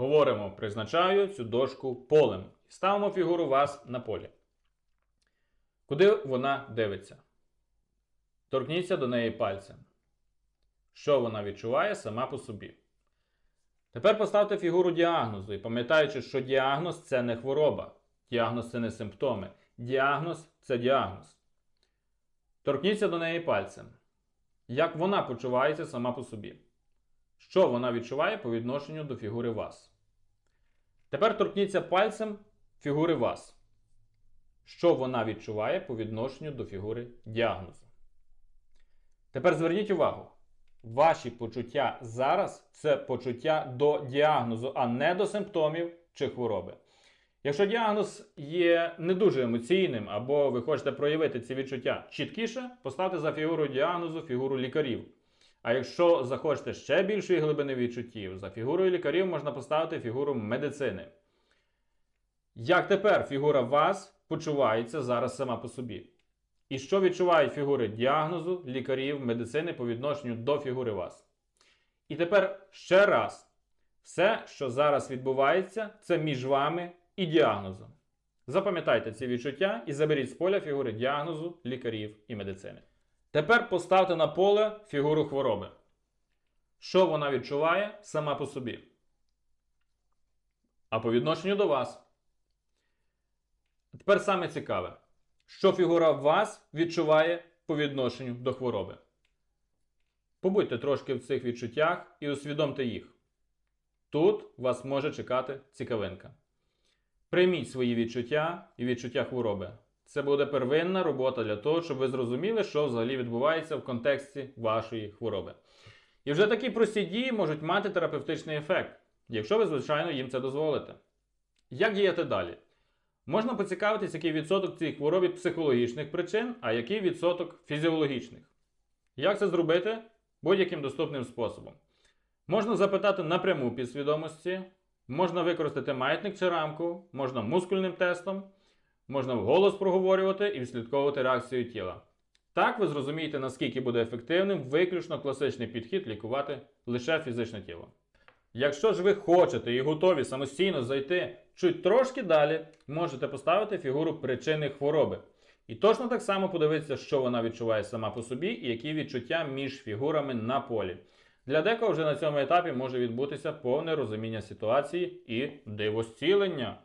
Говоримо, призначаю цю дошку полем. Ставимо фігуру вас на полі. Куди вона дивиться? Торкніться до неї пальцем. Що вона відчуває сама по собі. Тепер поставте фігуру діагнозу і пам'ятаючи, що діагноз це не хвороба, діагноз це не симптоми. Діагноз це діагноз. Торкніться до неї пальцем. Як вона почувається сама по собі? Що вона відчуває по відношенню до фігури вас? Тепер торкніться пальцем фігури вас. Що вона відчуває по відношенню до фігури діагнозу? Тепер зверніть увагу. Ваші почуття зараз це почуття до діагнозу, а не до симптомів чи хвороби. Якщо діагноз є не дуже емоційним, або ви хочете проявити ці відчуття чіткіше, поставте за фігурою діагнозу фігуру лікарів. А якщо захочете ще більшої глибини відчуттів, за фігурою лікарів можна поставити фігуру медицини. Як тепер фігура вас почувається зараз сама по собі? І що відчувають фігури діагнозу, лікарів, медицини по відношенню до фігури вас? І тепер ще раз: все, що зараз відбувається, це між вами і діагнозом. Запам'ятайте ці відчуття і заберіть з поля фігури діагнозу, лікарів і медицини. Тепер поставте на поле фігуру хвороби. Що вона відчуває сама по собі? А по відношенню до вас. Тепер саме цікаве, що фігура вас відчуває по відношенню до хвороби. Побудьте трошки в цих відчуттях і усвідомте їх. Тут вас може чекати цікавинка. Прийміть свої відчуття і відчуття хвороби. Це буде первинна робота для того, щоб ви зрозуміли, що взагалі відбувається в контексті вашої хвороби. І вже такі прості дії можуть мати терапевтичний ефект, якщо ви, звичайно, їм це дозволите. Як діяти далі? Можна поцікавитись, який відсоток цій хворобі психологічних причин, а який відсоток фізіологічних. Як це зробити? Будь-яким доступним способом. Можна запитати напряму підсвідомості, можна використати маятник чи рамку, можна мускульним тестом, можна вголос проговорювати і відслідковувати реакцію тіла. Так ви зрозумієте, наскільки буде ефективним виключно класичний підхід лікувати лише фізичне тіло. Якщо ж ви хочете і готові самостійно зайти чуть трошки далі, можете поставити фігуру причини хвороби. І точно так само подивитися, що вона відчуває сама по собі і які відчуття між фігурами на полі. Для декого вже на цьому етапі може відбутися повне розуміння ситуації і дивозцілення.